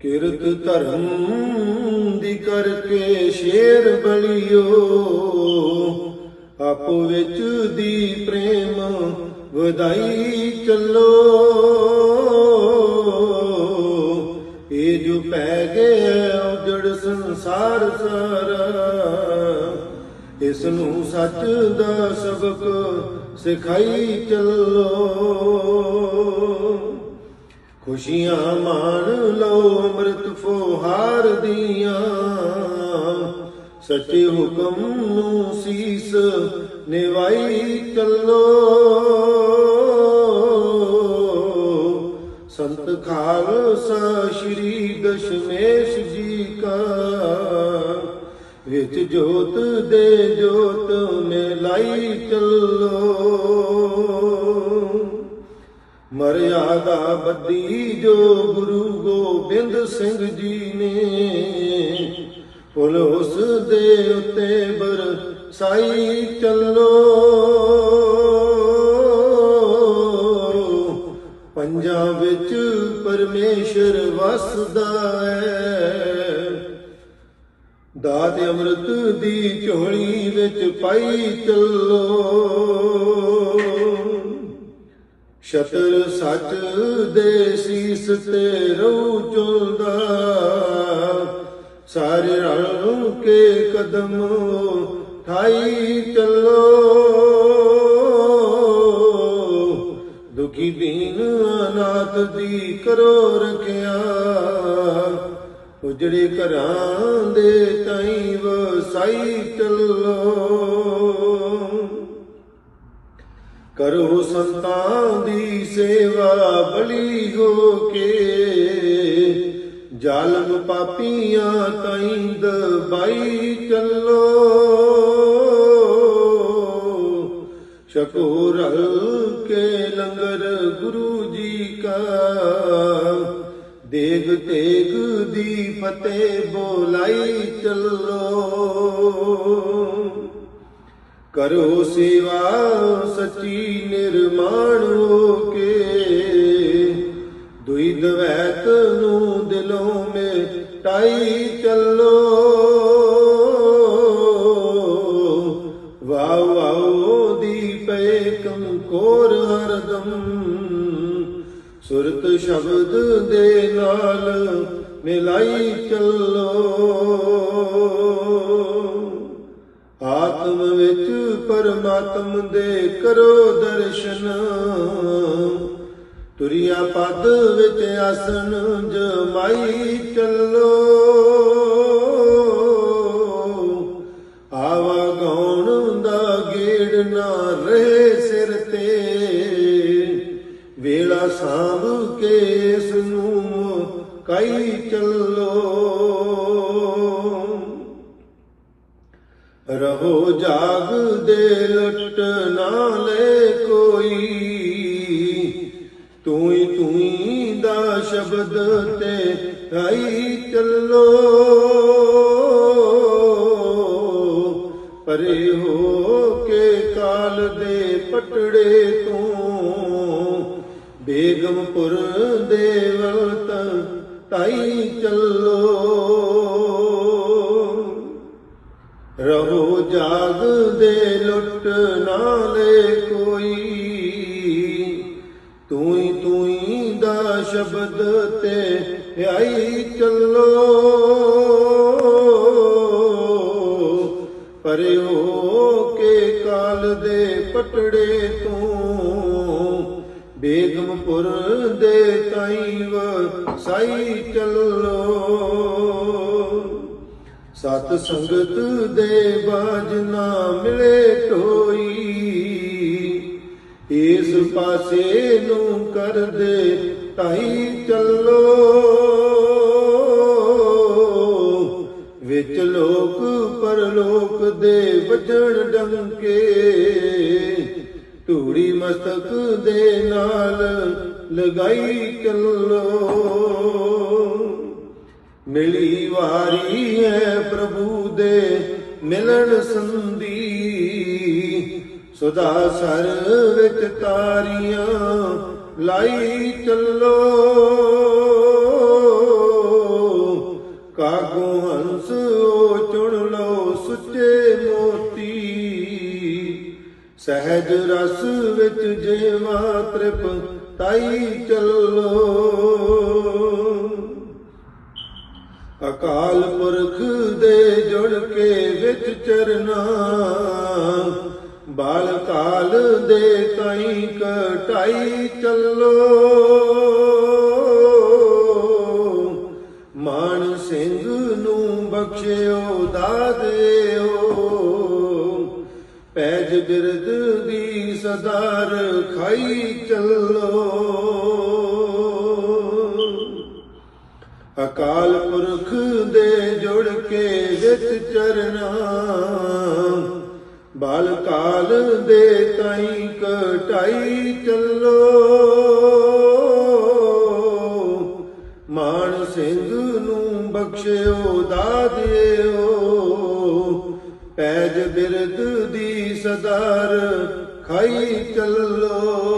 ਕਿਰਤ ਧਰਮ ਦੀ ਕਰਕੇ ਸ਼ੇਰ ਬਲਿਓ ਆਪ ਵਿੱਚ ਦੀ ਪ੍ਰੇਮ ਵਧਾਈ ਚੱਲੋ। ਇਹ ਜੋ ਪੈ ਗਿਆ ਉਜੜ ਸੰਸਾਰ ਸਾਰਾ ਇਸ ਨੂੰ ਸੱਚ ਦਾ ਸਬਕ ਸਿਖਾਈ ਚੱਲੋ। ਖੁਸ਼ੀਆਂ ਮਾਣ ਲਓ, ਅੰਮ੍ਰਿਤ ਫੁਹਾਰ ਦੀਆਂ। ਸੱਚੇ ਹੁਕਮ ਨੂੰ ਸੀਸ ਨਿਵਾਈ ਚੱਲੋ। ਸੰਤ ਖਾਲਸਾ ਸ਼੍ਰੀ ਦਸ਼ਮੇਸ਼ ਜੀ ਕਾ। ਵਿੱਚ ਜੋਤ ਦੇ ਜੋਤ ਮਿਲਾਈ ਚੱਲੋ। ਮਰਿਆਦਾ ਬੱਦੀ ਜੋ ਗੁਰੂ ਗੋਬਿੰਦ ਸਿੰਘ ਜੀ ਨੇ। ਪੁਲ ਉਸ ਦੇ ਉੱਤੇ ਬਰਸਾਈ ਚੱਲੋ। ਪੰਜਾਂ ਵਿੱਚ ਪਰਮੇਸ਼ਰ ਵਸਦਾ ਹੈ। ਦਾਤ ਅੰਮ੍ਰਿਤ ਦੀ ਝੋਲੀ ਵਿੱਚ ਪਾਈ ਚੱਲੋ। ਸ਼ਤਰ ਸੱਚ ਦੇ ਸੀਸ ਤੇ ਰਹੂ ਚੁਲਦਾ ਸਾਰੇ ਰਲ ਕੇ ਕਦਮ ਠਾਈ ਚੱਲੋ। ਦੁਖੀ ਦੀਨ ਅਨਾਥ ਦੀ ਕਰੋ ਰਖਿਆ। ਉਜੜੇ ਘਰਾਂ ਦੇ ਤਾਈ ਵਸਾਈ ਚੱਲੋ। ਕਰੋ ਸੰਤਾਂ ਦੀ ਸੇਵਾ ਬਲੀ ਹੋ ਕੇ। ਜ਼ਾਲਮ ਪਾਪੀਆਂ ਤਾਈਂ ਦਬਾਈ ਚੱਲੋ। ਸ਼ਕੋ ਰਲ ਕੇ ਲੰਗਰ ਗੁਰੂ ਜੀ ਕਾ। ਦੇਗ ਤੇਗ ਦੀ ਫਤਿਹ ਬੋਲਾਈ ਚੱਲੋ। ਕਰੋ ਸੇਵਾ ਸਚੀ ਨਿਰਮਾਣ ਹੋ ਕੇ ਦੁਈ ਦਵੈਤ ਨੂੰ ਦਿਲੋਂ ਮੇ ਟਾਈ ਚੱਲੋ। ਵਾਹ ਵਾਹ ਦੀ ਪਏ ਕੰਕੋਰ ਹਰਦਮ। ਸੁਰਤ ਸ਼ਬਦ ਦੇ ਨਾਲ ਮਿਲਾਈ ਚੱਲ। ਪਰਮਾਤਮ ਦੇ ਕਰੋ ਦਰਸ਼ਨ ਤੁਰਿਆ ਪਦ ਵਿੱਚ ਆਸਣ ਜਮਾਈ ਚੱਲੋ। ਆਵਾ ਗਾਉਣ ਦਾ ਗੇੜ ਨਾ ਰਹੇ ਸਿਰ ਤੇ। ਵੇਲਾ ਸਾਂਭ ਕੇ ਇਸ ਨੂੰ ਕਾਈ ਚੱਲੋ। ਰਹੋ ਜਾਗ ਦੇ ਲਟ ਨਾ ਲੈ ਕੋਈ। ਤੂੰ ਹੀ ਤੂੰ ਹੀ ਦਾ ਸ਼ਬਦ ਤੇ ਆਈ ਚੱਲੋ। ਪਰੇ ਹੋ ਕੇ ਕਾਲ ਦੇ ਪਟੜੇ ਤੋਂ ਬੇਗਮਪੁਰ ਦੇ ਵਲਤ ਤਾਈ ਚੱਲੋ। ਰਹੋ ਦੇ ਲੁੱਟ ਨਾ ਲੈ ਕੋਈ। ਤੂੰ ਹੀ ਤੂੰ ਹੀ ਦਾ ਸ਼ਬਦ ਤੇ ਆਈ ਚੱਲੋ। ਪਰੇ ਹੋ ਕੇ ਕਾਲ ਦੇ ਪਟੜੇ ਤੋਂ ਬੇਗਮਪੁਰ ਦੇ ਤਾਈ ਵਸਾਈ ਚੱਲੋ। ਸਤ ਸੰਗਤ ਦੇ ਬਾਜ ਨਾ ਮਿਲੇ ਢੋਈ ਇਸ ਪਾਸੇ ਨੂੰ ਕਰਦੇ ਢਾਈ ਚੱਲੋ। ਵਿੱਚ ਲੋਕ ਪਰਲੋਕ ਦੇ ਵਜਣ ਡੰਕੇ। ਧੂੜੀ ਮਸਤਕ ਦੇ ਨਾਲ ਲਗਾਈ ਚੱਲੋ। ਮਿਲੀ ਵਾਰੀ ਹੈ ਪ੍ਰਭੂ ਦੇ ਮਿਲਣ ਸੰਦੀ ਸੁਦਾ ਸਰ ਵਿੱਚ ਤਾਰੀਆਂ ਲਾਈ ਚੱਲੋ। ਕਾਗੋ ਹੰਸ ਉਹ ਚੁਣ ਲਓ ਸੁੱਚੇ ਮੋਤੀ। ਸਹਿਜ ਰਸ ਵਿੱਚ ਜਿਵਾ ਤ੍ਰਿਪ ਤਾਈ ਚੱਲੋ। ਅਕਾਲ ਪੁਰਖ ਦੇ ਜੁੜ ਕੇ ਵਿੱਚ ਚਰਨਾ। ਬਾਲ ਕਾਲ ਦੇ ਤਾਈ ਕਟਾਈ ਚੱਲੋ। ਮਾਨ ਸਿੰਘ ਨੂੰ ਬਖਸ਼ਿਓ ਦਾਦਿਓ ਪੈਜ ਬਿਰਦ ਦੀ ਸਦਾਰ ਖਾਈ ਚੱਲੋ। ਅਕਾਲ ਪੁਰਖ ਦੇ ਜੁੜ ਕੇ ਵਿੱਚ ਚਰਨਾ। ਬਾਲ ਕਾਲ ਦੇ ਤਾਈ ਕਟਾਈ ਚੱਲੋ। ਮਾਨ ਸਿੰਘ ਨੂੰ ਬਖਸ਼ਿਓ ਦਾਦਿਓ ਪੈਜ ਬਿਰਦ ਦੀ ਸਦਾਰ ਖਾਈ ਚੱਲੋ।